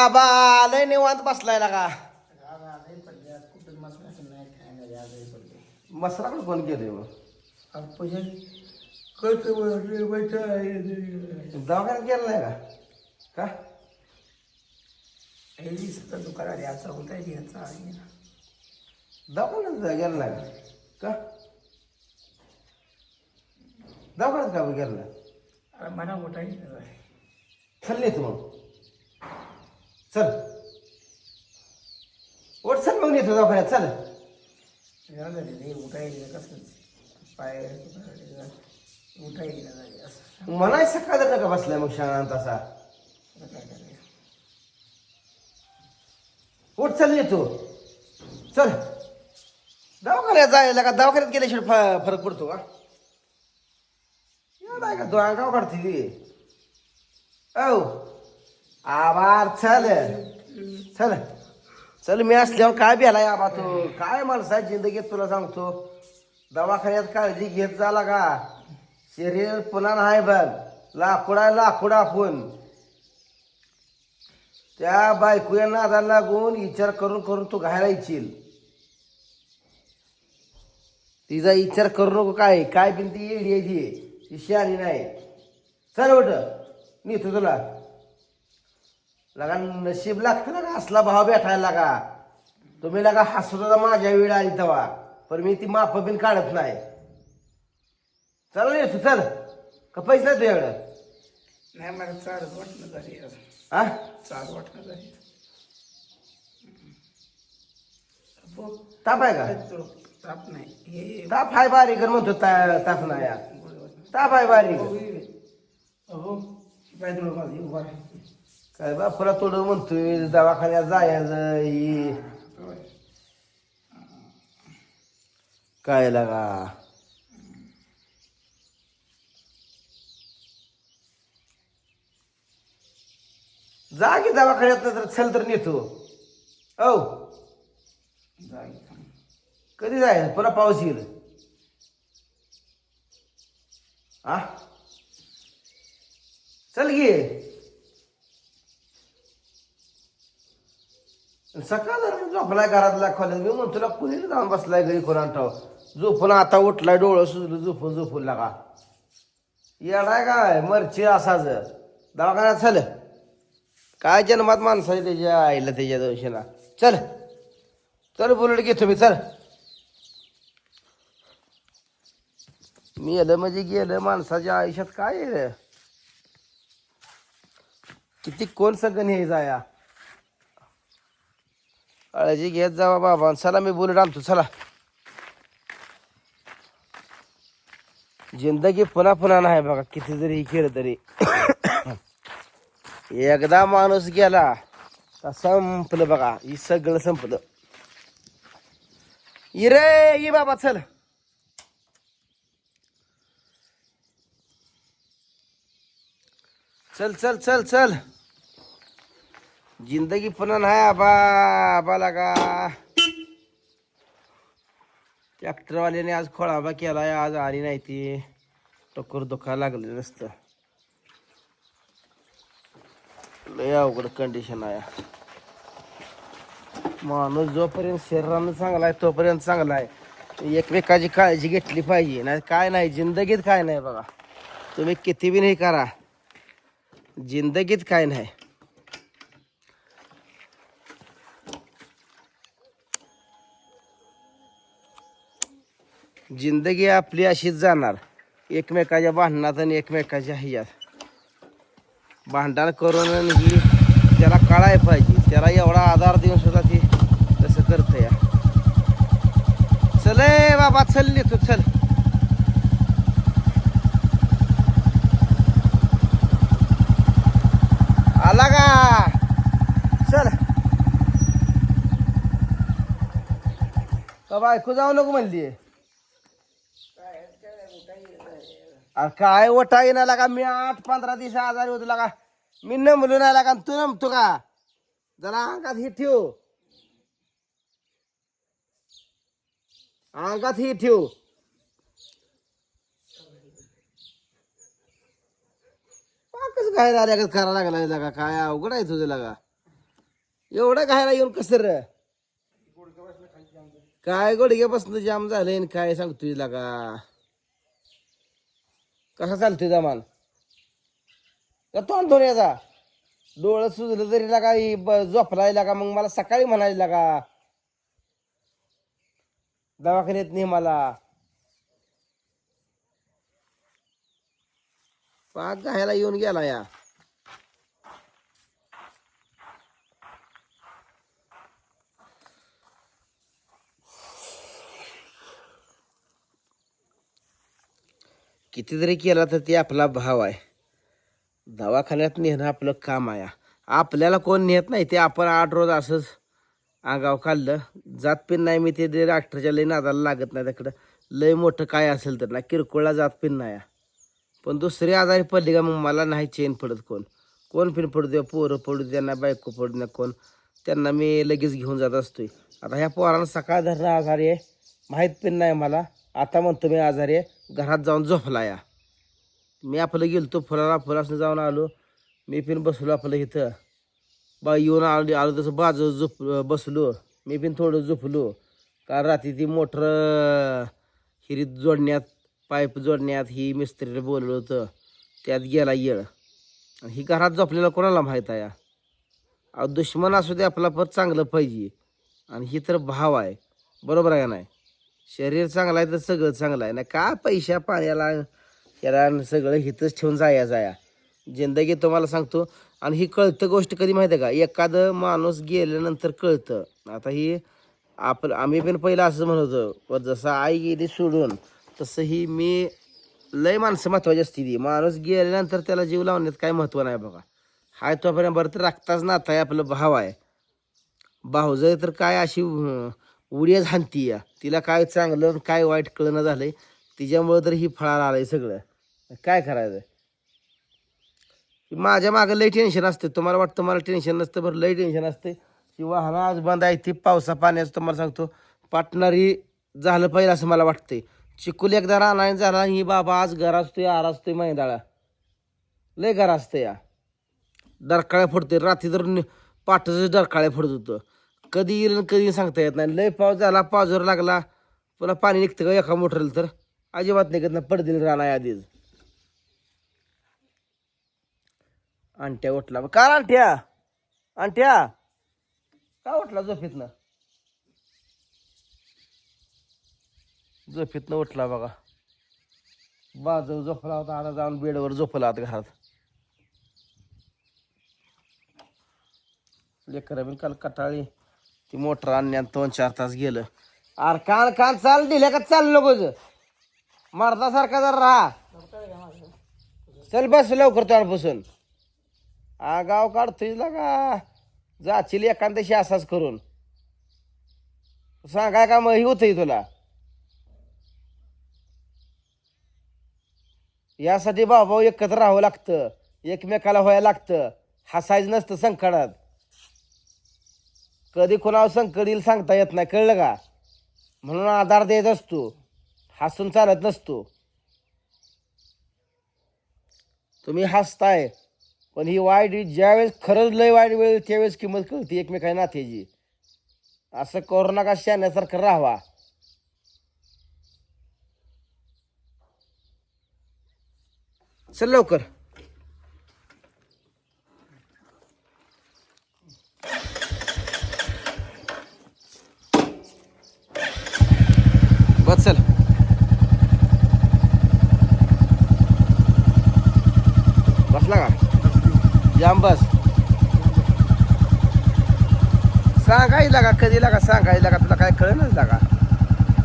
बाबा लय निवांत बसलाय लागा मसराकडे कोण गेले दवाखान्यात गेला नाही का? का? दवाखान्यात गेला नाही का? का? दवाखान्यात का गेला मला मोठा चल तू मग? चल. ओट चल मग नेतो दवाखान्यात चल. उठायला कसं पाय उठायला असं म्हणाय सकाळ नका बसलाय मग शांत असा. काय करायचं उठ चल येतो चल. दवाखान्यात जायला का दवाखान्यात गेल्याशिवाय फ- फरक पडतो का? एवढा आहे का तो अंगाव काढते ती. औ. आभार चल. चल. चल मी असल्यावर काय भेलाय आबा तू? काय माणसा जिंदगीत तुला सांगतो? दवाखान्यात काळजी घेत झाला का? शरीर पुन्हा नाही बघ. लाकुडा लाकूड आपण. त्या बायकोया नादाला लागून विचार करून करून तू घायला येशील. तिचा विचार करू नको काय? काय बिन ती येडी आहे ती? ती नाही. चल उठ. मी तुला. लगा नशीब लागतं ना का? असला भाव भेटायला लागा. तुम्ही लगा हसत माझ्या वेळ आली तेव्हा. पण मी ती माप बिन काढत नाही. चल येतो चल. का पैसे नाही तुझ्याकडं? नाही मला चालत वाटणं झाली. हा चालत वाटणं झाली. ताप आहे का? ताप नाही. ताप हाय बारीक म्हणतो ताप नाही. ताप आहे बारीक. हो राहा. काय बापुरा थोडं म्हणतोय दवाखान्यात जायचं ही काय लागा? जा की दवाखान्यात तर चल तर नेतो. औ. जाईल. कधी जाय पुन्हा पाऊस येईल. आ? चल घे सकाळ झोपलाय घरातला खोल्यात मी म्हणतो तुला कुणी जाऊन बसलाय घरी कोणा ठाव झोपून आता उठलाय डोळं सुजलं झोपून झोपून लागा. येडाय काय? मरची असाच. दवाखान्यात चल. काय जन्मात माणसाची त्याच्या आईला त्याच्या दोषीला? चल. चल बुलेट घेतो मी चल. मी गेलं म्हणजे गेलं माणसाच्या आयुष्यात काय आहे? रे किती कोण सगळं न्यायचा या काळजी घेत जावा बाबा चला मी बोलत आणतो चला. जिंदगी पुन्हा पुन्हा नाही बघा किती जरी केलं तरी. एकदा माणूस गेला का संपलं बघा ही सगळं संपलं. इरे ये बाबा चल. चल चल चल चल. जिंदगी पुन्हा नाही आबा आबाला का ट्रॅक्टरवाल्याने आज खोळाबा आहे आज आली नाही ती. टोकर दुखायला लागलेलं नसतं. लय अवघड कंडिशन आहे. माणूस जोपर्यंत शरीरानं चांगला आहे तोपर्यंत चांगला आहे एकमेकाची काळजी घेतली पाहिजे. नाही काय नाही जिंदगीत काय नाही बघा. तुम्ही किती बी नाही करा. जिंदगीत काय नाही. जिंदगी आपली अशीच जाणार. एकमेकाच्या भांडणात आणि एकमेकाच्या ह्याच्यात. भांडण करून ही त्याला कळाय पाहिजे. त्याला एवढा आधार देऊन सुद्धा ती तसं करत या. चल ए बाबा चल तू चल. आला का? चल. का बायको जाऊ नको म्हणली? अरे काय ओटा येणार लागा? मी आठ पंधरा दिवस आजारी होतो लागा. मी नमलो नाही लागा तू नमतो का? जरा अंगात हे ठेव. अंगात हे ठेव. कसं काय झाल्या करा लागला लागा. काय अवघड आहे तुझं लागा. एवढं खायला येऊन कसं र? काय गुडघ्यापासून जाम झालंय आणि काय सांगतोय लागा? कसा चालतोय जमान का तोंड धुऊन याचा डोळं सुजलं तरी लागा ही ब- झोपलाय लागा मग मला सकाळी म्हणायला लागा. दवाखान्यात नाही मला. पाक घायला येऊन गेला या. कितीतरी केला तर ते आपला भाव आहे. दवाखान्यात नेणं आपलं काम आहे. आपल्याला कोण नेत नाही ते आपण आठ रोज असंच आगाव खाल्लं. जात पिन नाही मी ते डॉक्टरच्या लई नादाला लागत नाही त्याकडं. लय मोठं काय असेल तर ना किरकोळला जात पिन नाही. पण दुसरी आजारी पडली का मग मला नाही चेन पडत कोण. कोण पिन पडू द्या पोरं पडू द्या ना बायको पडू द्या कोण. त्यांना मी लगेच घेऊन जात असतोय. आता ह्या पोरांना सकाळ धरणं आजारी आहे. माहीत पिन नाही मला. आता म्हणतो मी आजारी आहे. घरात जाऊन झोपला या मी आपलं गेलतो फुलाला फुलासनं जाऊन आलो. मी पण बसलो आपलं इथं. बा येऊन आलो आलो तसं बाजू झोप बसलो. मी पण थोडं झोपलो. कारण रात्री ती मोटर हिरीत जोडण्यात पाईप जोडण्यात ही मिस्त्रीला बोललं होतं. त्यात गेला येळ. आणि ही घरात झोपलेला कोणाला माहीत आहे? अहो दुश्मन असू दे आपला पण चांगलं पाहिजे. आणि ही तर भाव आहे. बरोबर आहे का नाही? शरीर चांगलं आहे तर सगळं चांगलं आहे. ना का पैशा पाण्याला याला सगळं हितच ठेवून जाया जाया. जिंदगी तुम्हाला सांगतो. आणि ही कळतं गोष्ट कधी माहिती आहे का? एखादं माणूस गेल्यानंतर कळतं. आता ही आपण आम्ही पण पहिलं असं म्हणत होतो. जसं आई गेली सोडून तसं ही मी लय माणसं महत्त्वाची असते ती. माणूस गेल्यानंतर त्याला जीव लावण्यात काय महत्त्व नाही बघा. हाय तोपर्यंत बरं तर राखताच नाता आहे आपलं भाव आहे. भाऊजय तर काय अशी उड्याच झांती या. तिला काय चांगलं काय वाईट कळणं झालंय तिच्यामुळं तर ही फळाला आलंय सगळं. काय करायचं? माझ्या मागं लई टेन्शन असते. तुम्हाला वाटतं मला टेन्शन नसतं बरं लई टेन्शन असते. की वाहनं आज बंद आहे ती पावसा पाण्याचं तुम्हाला सांगतो. पाटणारी झालं पाहिजे असं मला वाटतंय. चिकुल एकदा राहणार झाला ही बाबा आज घर असतोय आर असतोय मैदाळा. लय घर असतं या. डरकाळ्या फोडते रात्री तर नि- पाटाचं डरकाळ्या होतं. कधी येईल आणि कधी सांगता येत नाही. लय पाऊस झाला पावसावर लागला. पुन्हा पाणी निघतं का एका मोटरला तर. अजिबात निघत नाही पडदिल राहणार आधीच. अंट्या उठला का अंट्या अंट्या का उठला झोपेतनं? झोपेतनं उठला बघा. बाजू झोपला होता आता जाऊन बेडवर झोपला आता घरात. लेकर बी काल कटाळी. ती मोटर आणण्यात दोन चार तास गेलं. अरे कान कान चाल दिल्या का चाल नको मर्दासारखा जर राहा. चल बस लवकर तोंडपासून हा गाव काढतोय का? जाशील एखाद्याशी असाच करून. सांगाय का मग ही होतंय तुला? यासाठी भाऊ एकत्र राहावं लागतं. एकमेकाला व्हायला लागतं. हसायचं नसतं संकटात. कधी कोणावर संकट येईल सांगता येत नाही कळलं का? म्हणून आधार देत असतो. हसून चालत नसतो. तुम्ही हसताय पण ही वाईट ज्यावेळेस खरंच लय वाईट वेळ त्यावेळेस किंमत कळते एकमेकांना नात्याची. असं करू नका शाण्यासारखं राहावा. चल लवकर. बस चल. बसला का? जाम बस. सांगायला का? कधी लागा सांगायला का? तुला काय कळेलच लागा